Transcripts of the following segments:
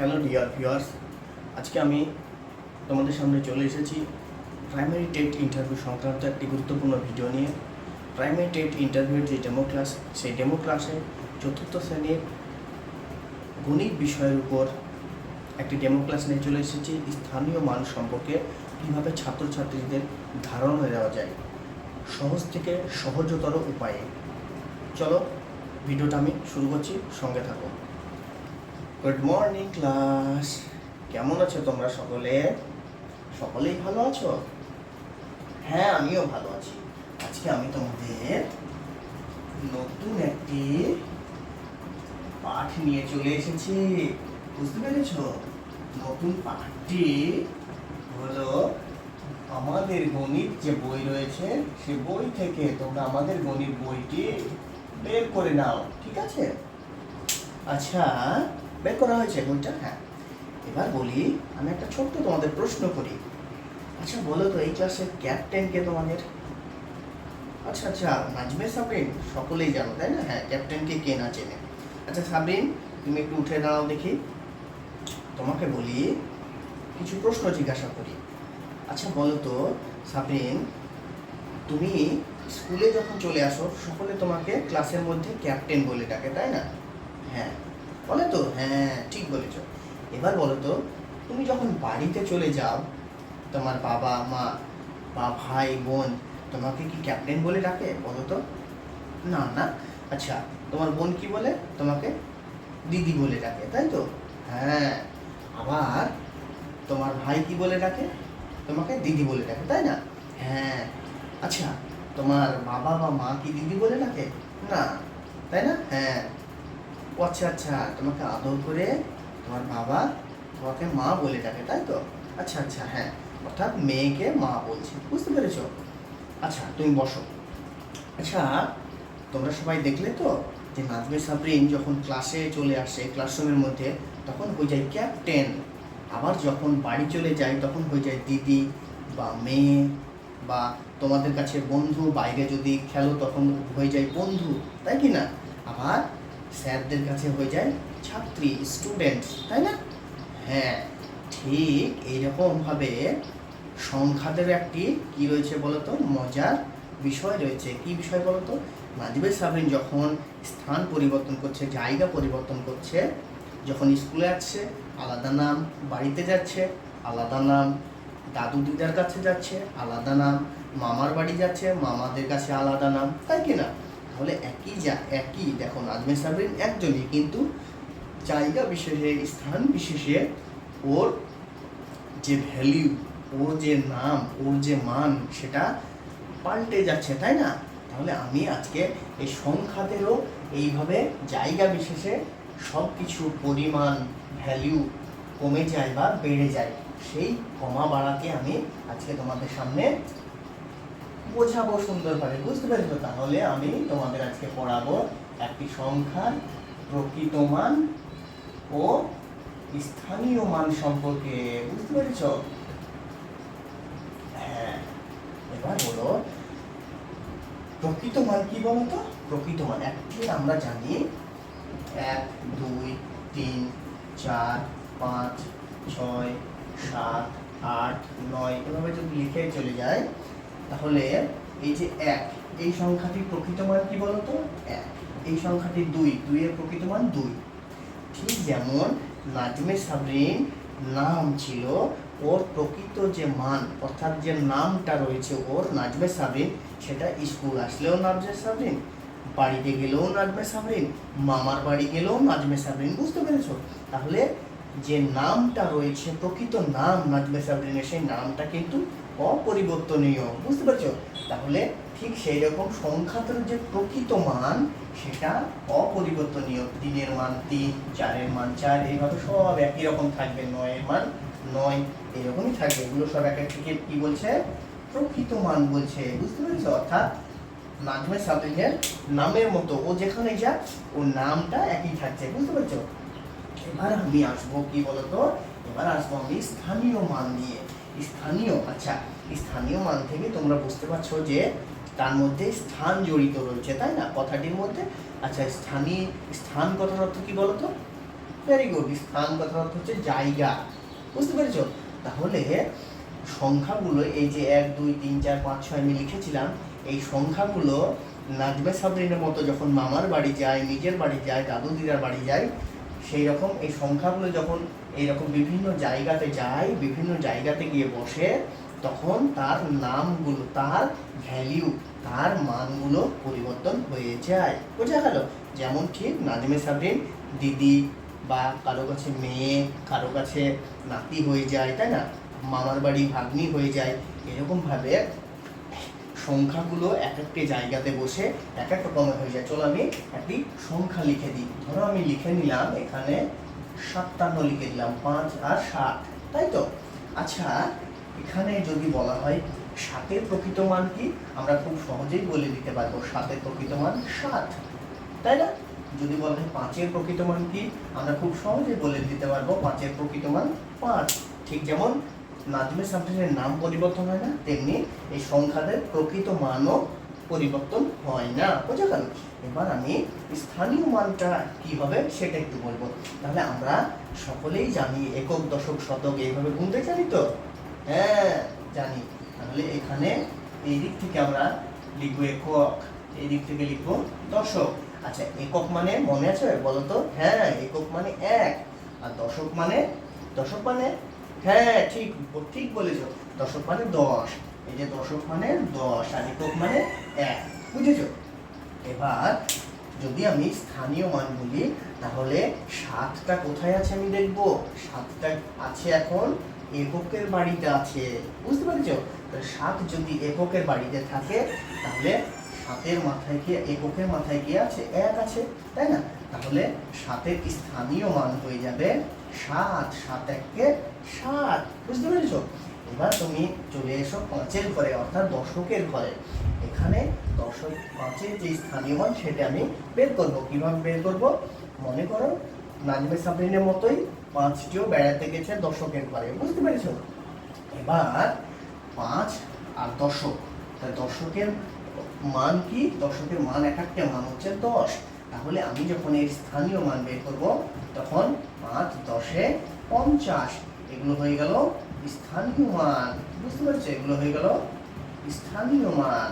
Hello dear viewers আজকে আমি তোমাদের সামনে চলে এসেছি প্রাইমারি টেট ইন্টারভিউ সংক্রান্ত একটি গুরুত্বপূর্ণ ভিডিও নিয়ে। প্রাইমারি টেট ইন্টারভিউর যে ডেমো ক্লাস সেই ডেমো ক্লাসে চতুর্থ শ্রেণির গণিত বিষয়ের উপর একটি ডেমো ক্লাস নিয়ে চলে এসেছি। স্থানীয় মান সম্পর্কে কীভাবে ছাত্রছাত্রীদের ধারণা দেওয়া যায়, সহজ থেকে সহজতর উপায়ে। চলো ভিডিওটা আমি শুরু করছি, সঙ্গে থাকো। গুড মর্নিং ক্লাস কেমন আছো তোমরা সকলে? সকলেই ভালো আছো? হ্যাঁ আমিও ভালো আছি। আজকে আমি তোমাদের নতুন একটি পাঠ নিয়ে চলে এসেছি। বুঝতে পেরেছ? নতুন পাঠটি হলো আমাদের গণিত যে বই রয়েছে, সে বই থেকে তোমরা আমাদের গণিত বইটি বের করে নাও, ঠিক আছে? আচ্ছা বের করা হয়েছে বইটা? হ্যাঁ। এবার বলি, আমি একটা ছোট্ট তোমাদের প্রশ্ন করি। আচ্ছা বলো তো, এই ক্লাসের ক্যাপ্টেন কে তোমাদের? আচ্ছা আচ্ছা নাজমে সাবরিন? সকলেই জানো, তাই না? হ্যাঁ ক্যাপ্টেনকে কে না চেনে? আচ্ছা সাবরিন, তুমি একটু উঠে দাঁড়াও দেখি। তোমাকে বলি, কিছু প্রশ্ন জিজ্ঞাসা করি। আচ্ছা বলো তো, সাবরিন, তুমি স্কুলে যখন চলে আসো, সকলে তোমাকে ক্লাসের মধ্যে ক্যাপ্টেন বলে ডাকে, তাই না? হ্যাঁ। বলে তো হ্যাঁ ঠিক বলেছ। এবার বলো তো তুমি যখন বাড়িতে চলে যাও, তোমার বাবা, মা বা ভাই, বোন তোমাকে কি ক্যাপ্টেন বলে ডাকে বলো তো না না। আচ্ছা তোমার বোন কি বলে? তোমাকে দিদি বলে ডাকে, তাই তো? হ্যাঁ। আবার তোমার ভাই কি বলে ডাকে? তোমাকে দিদি বলে ডাকে, তাই না? হ্যাঁ। আচ্ছা তোমার বাবা বা মা কি দিদি বলে ডাকে? না। তাই না? হ্যাঁ। ও আচ্ছা আচ্ছা তোমাকে আদর করে তোমার বাবা তোমাকে মা বলে ডাকে, তাই তো? আচ্ছা আচ্ছা হ্যাঁ অর্থাৎ মেয়েকে মা বলছে, বুঝতে পেরেছ? আচ্ছা তুমি বসো। আচ্ছা তোমরা সবাই দেখলে তো যে নাজমে সাবরিন যখন ক্লাসে চলে আসে ক্লাসরুমের মধ্যে, তখন হয়ে যায় ক্যাপ্টেন আবার যখন বাড়ি চলে যায়, তখন হয়ে যায় দিদি বা মেয়ে বা তোমাদের কাছে বন্ধু, বাইরে যদি খেলো, তখন হয়ে যায় বন্ধু, তাই কি না? আবার স্যারদের কাছে হয়ে যায় ছাত্রী স্টুডেন্ট তাই না? হ্যাঁ ঠিক এইরকমভাবে সংখ্যাদের একটি কি রয়েছে বলতো? মজার বিষয় রয়েছে। কি বিষয় বলতো? নাজিবের সাবরিন যখন স্থান পরিবর্তন করছে, জায়গা পরিবর্তন করছে, যখন স্কুলে আসছে, আলাদা নাম, বাড়িতে যাচ্ছে, আলাদা নাম, দাদু দিদার কাছে যাচ্ছে, আলাদা নাম, মামার বাড়ি যাচ্ছে, মামাদের কাছে আলাদা নাম, তাই কি না? তাহলে একই যা, একই, দেখো নাজমে সাবরিন একজনই, কিন্তু জায়গা বিশেষে, স্থান বিশেষে ওর যে ভ্যালিউ ওর যে নাম, ওর যে মান, সেটা পাল্টে যাচ্ছে, তাই না? তাহলে আমি আজকে এই সংখ্যাতেও এইভাবে জায়গা বিশেষে সব কিছু পরিমাণ ভ্যালিউ কমে যায় বা বেড়ে যায়, সেই কমা বাড়াকে আমি আজকে তোমাদের সামনে বোঝাবো সুন্দরভাবে, বুঝতে পেরেছ? তাহলে আমি তোমাদের আজকে পড়াবো একটি সংখ্যার প্রকৃত মান ও স্থানীয় মান সম্পর্কে, বুঝতে পেরেছ? হ্যাঁ এবার বলো, প্রকৃত মান কি বলতো? প্রকৃত মান একটি আমরা জানি এক, দুই, তিন, চার, পাঁচ, ছয়, সাত, আট, নয়, এভাবে যদি লিখে চলে যায় তাহলে এই যে এক, এই সংখ্যাটির প্রকৃত মান কি বলতো? এক। এই সংখ্যাটি দুই, দুইয়ের প্রকৃত মান দুই। ঠিক যেমন নাজমে সাবরিন নাম ছিল ওর প্রকৃত যে মান, অর্থাৎ যে নামটা রয়েছে ওর নাজমে সাবরিন, সেটা স্কুল আসলেও নাজমে সাবরিন, বাড়িতে গেলেও নাজমে সাবরিন, মামার বাড়ি গেলেও নাজমে সাবরিন, বুঝতে পেরেছ? তাহলে যে নামটা রয়েছে, প্রকৃত নাম নাজমে সাবরিনের সেই নামটা কিন্তু অপরিবর্তনীয়। বুঝতে পারছ? তাহলে ঠিক সেই রকম সংখ্যাটার যে প্রকৃত মান, সেটা অপরিবর্তনীয়। তিনের মান তিন, চারের মান চার, এইভাবে সব একই রকম থাকবে। নয়ের মান নয় এরকমই থাকবে। এগুলো সব এক থেকে কি বলছে? প্রকৃত মান বলছে। বুঝতে পেরেছ? অর্থাৎ নাজমে সাবরিনের নামের মতো। ও যেখানে যাক, ওর নামটা একই থাকছে। বুঝতে পারছ? এবার আমি আসব কি বলতো? এবার আসব আমি স্থানীয় মান নিয়ে। স্থানীয় আচ্ছা স্থানীয় মান থেকে তোমরা বুঝতে পারছ যে তার মধ্যে স্থান জড়িত রয়েছে, তাই না? কথাটির মধ্যে? আচ্ছা স্থানীয় স্থান কথার অর্থ কি বলতো? ভেরি গুড স্থান কথার অর্থ হচ্ছে জায়গা। বুঝতে পেরেছ? তাহলে সংখ্যাগুলো এই যে এক, দুই, তিন, চার, পাঁচ, ছয় আমি লিখেছিলাম, এই সংখ্যাগুলো নাজমে সাবরিনের মতো যখন মামার বাড়ি যায়, নিজের বাড়ি যায়, দাদু দিদার বাড়ি যায় সেই রকম এই সংখ্যাগুলো যখন এইরকম বিভিন্ন জায়গাতে যায়, বিভিন্ন জায়গাতে গিয়ে বসে, তখন তার নামগুলো, তার ভ্যালিউ তার মানগুলো পরিবর্তন হয়ে যায়। বোঝা গেল? যেমন ঠিক নাজমে সাবরিন দিদি বা কারও কাছে মেয়ে, কারও কাছে নাতি হয়ে যায়, তাই না? মামার বাড়ি ভাগ্নি হয়ে যায়, এরকমভাবে সংখ্যাগুলো এক একটি জায়গাতে বসে এক এক রকমের হয়ে যায়। চলো আমি একটি সংখ্যা লিখে দিই। ধরো আমি লিখে নিলাম এখানে সাতান্ন লিখে দিলাম, পাঁচ আর সাত, তাই তো? আচ্ছা এখানে যদি বলা হয় সাতের প্রকৃত মান কি? আমরা খুব সহজেই বলে দিতে পারব সাতের প্রকৃত মান সাত, তাই না? যদি বলা হয় পাঁচের প্রকৃত মান কি? আমরা খুব সহজেই বলে দিতে পারব পাঁচের প্রকৃত মান পাঁচ। ঠিক যেমন নাজমে সাবজেক্টের নাম পরিবর্তন হয় না, তেমনি এই সংখ্যাদের প্রকৃত মানও পরিবর্তন হয় না। বোঝা গেল? এবার আমি স্থানীয় মানটা কি হবে সেটা একটু বলব। তাহলে আমরা সকলেই জানি একক, দশক, শতক, এইভাবে গুনতে জানি তো? হ্যাঁ জানি। তাহলে এখানে এই দিক থেকে আমরা লিখব একক, এই দিক থেকে লিখব দশক। আচ্ছা একক মানে মনে আছে বলো তো হ্যাঁ একক মানে এক, আর দশক মানে দশক মানে হ্যাঁ ঠিক ঠিক বলেছ। দশক মানে দশ। এই যে দশক মানে দশ আর একক মানে এক। বুঝেছ? এবার যদি আমি স্থানীয় মান বলি, তাহলে সাতটা কোথায় আছে আমি দেখব? সাতটা আছে এখন এককের বাড়িতে আছে। বুঝতে পেরেছ? তাহলে সাত যদি এককের বাড়িতে থাকে, তাহলে সাতের মাথায় কি এককের মাথায় কি আছে, এক আছে, তাই না? তাহলে সাতের স্থানীয় মান হয়ে যাবে সাত সাত এককে সাত। বুঝতে পেরেছ? এবার তুমি চলে এসো পাঁচের ঘরে, অর্থাৎ দশকের ঘরে। এখানে দশক, পাঁচের যে স্থানীয় মান, সেটা আমি বের করব। কীভাবে বের করব? মনে করো, নাজমে সাবরিনের মতোই পাঁচটিও বেড়াতে গেছে দশকের ঘরে। বুঝতে পেরেছ? এবার পাঁচ আর দশক। তা দশকের মান কি? দশকের মান এক একটা, মান হচ্ছে দশ। তাহলে আমি যখন এর স্থানীয় মান বের করব, তখন পাঁচ, দশে পঞ্চাশ। এগুলো হয়ে গেল স্থানীয় মান। বুঝতে পারছ? এগুলো হয়ে গেল স্থানীয় মান।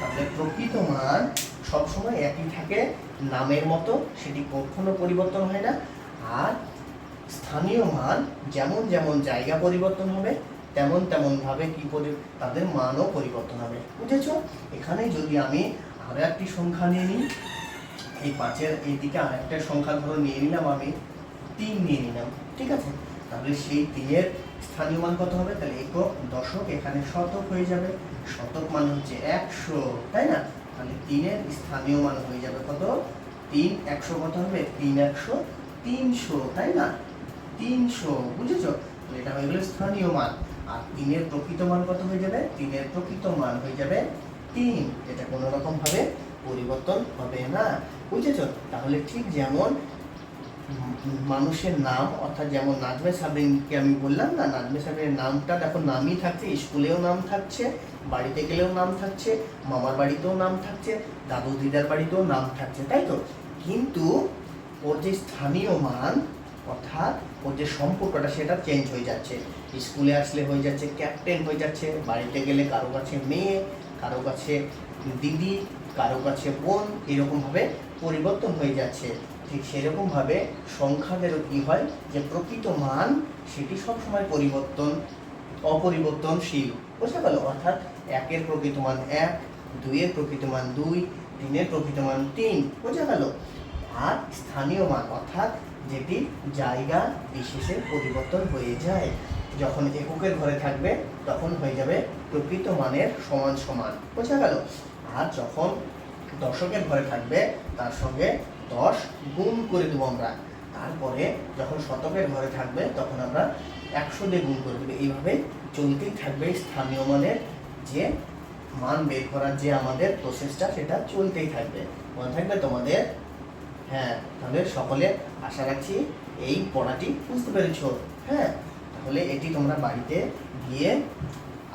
তাহলে প্রকৃত মান সবসময় একই থাকে, নামের মতো, সেটি কখনো পরিবর্তন হয় না। আর স্থানীয় মান যেমন যেমন জায়গা পরিবর্তন হবে তেমন তেমন ভাবে কি পরি তাদের মানও পরিবর্তন হবে। বুঝেছ? এখানে যদি আমি আরও একটি সংখ্যা নিয়ে নিই, এই পাঁচের এইদিকে আর একটা সংখ্যা ধরো নিয়ে নিলাম আমি, তিন নিয়ে নিলাম, ঠিক আছে? তাহলে সেই তিনের স্থানীয় মান কত হবে? তাহলে একক দশক এখানে শতক হয়ে যাবে। শতক মান হচ্ছে একশো, তাই না? তাহলে তিনের স্থানীয় মান হয়ে যাবে কত? তিন একশো কত হবে? তিন একশো তিনশো, তাই না? তিনশো, বুঝেছ? এটা হয়ে গেল স্থানীয় মান। আর তিনের প্রকৃত মান কত হয়ে যাবে? তিনের প্রকৃত মান হয়ে যাবে তিন। এটা কোনো রকম ভাবে পরিবর্তন হবে না। বুঝেছ? তাহলে ঠিক যেমন মানুষের নাম, অর্থাৎ যেমন নাজমে সাবরিনকে আমি বললাম না, নাজমে সাবরিনের নামটা দেখো, নামই থাকছে, স্কুলেও নাম থাকছে, বাড়িতে গেলেও নাম থাকছে, মামার বাড়িতেও নাম থাকছে, দাদু দিদার বাড়িতেও নাম থাকছে, তাই তো? কিন্তু ওর যে স্থানীয় মান, অর্থাৎ ওর যে সম্পর্কটা সেটা চেঞ্জ হয়ে যাচ্ছে। স্কুলে আসলে হয়ে যাচ্ছে ক্যাপ্টেন হয়ে যাচ্ছে, বাড়িতে গেলে কারও কাছে মেয়ে, কারও কাছে দিদি, কারও কাছে বোন এরকমভাবে পরিবর্তন হয়ে যাচ্ছে। ঠিক সেরকমভাবে সংখ্যাদেরও কি হয়? যে প্রকৃত মান, সেটি সবসময় পরিবর্তন, অপরিবর্তনশীল। বোঝা গেল অর্থাৎ একের প্রকৃত মান এক, দুইয়ের প্রকৃত মান দুই, তিনের প্রকৃত মান তিন। বোঝা গেল আর স্থানীয় মান, অর্থাৎ যেটি জায়গা বিশেষে পরিবর্তন হয়ে যায়। যখন এককের ঘরে থাকবে, তখন হয়ে যাবে প্রকৃত মানের সমান সমান। বোঝা গেল? আর যখন দশকের ঘরে থাকবে, তার সঙ্গে দশ গুণ করে দেবো আমরা। তারপরে যখন শতকের ঘরে থাকবে, তখন আমরা একশো দিয়ে গুণ করে দেবো। এইভাবে চলতেই থাকবে স্থানীয় মানের যে মান বের করার যে আমাদের প্রসেসটা সেটা চলতেই থাকবে। মনে থাকবে তোমাদের হ্যাঁ তাহলে সকলে আশা রাখছি এই পড়াটি বুঝতে পেরেছ। হ্যাঁ তাহলে এটি তোমরা বাড়িতে গিয়ে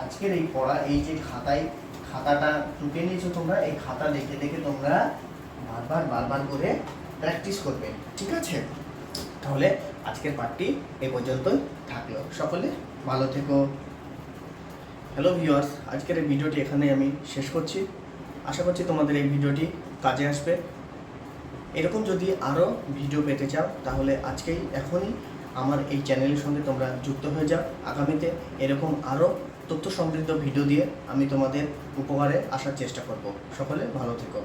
আজকের এই পড়া, এই যে খাতায়, খাতাটা টুকে নিয়েছো তোমরা, এই খাতা দেখে দেখে তোমরা বারবার বারবার করে প্র্যাকটিস করবে, ঠিক আছে? তাহলে আজকের পার্টটি এ পর্যন্তই থাকল। সকলে ভালো থেকো। হ্যালো ভিউয়ার্স আজকের এই ভিডিওটি এখানে আমি শেষ করছি। আশা করছি তোমাদের এই ভিডিওটি কাজে আসবে। এরকম যদি আরও ভিডিও পেতে চাও, তাহলে আজকেই এখনই আমার এই চ্যানেলের সঙ্গে তোমরা যুক্ত হয়ে যাও। আগামীতে এরকম আরও তথ্য সমৃদ্ধ ভিডিও দিয়ে আমি তোমাদের উপকারে আসার চেষ্টা করব। সকলে ভালো থেকো।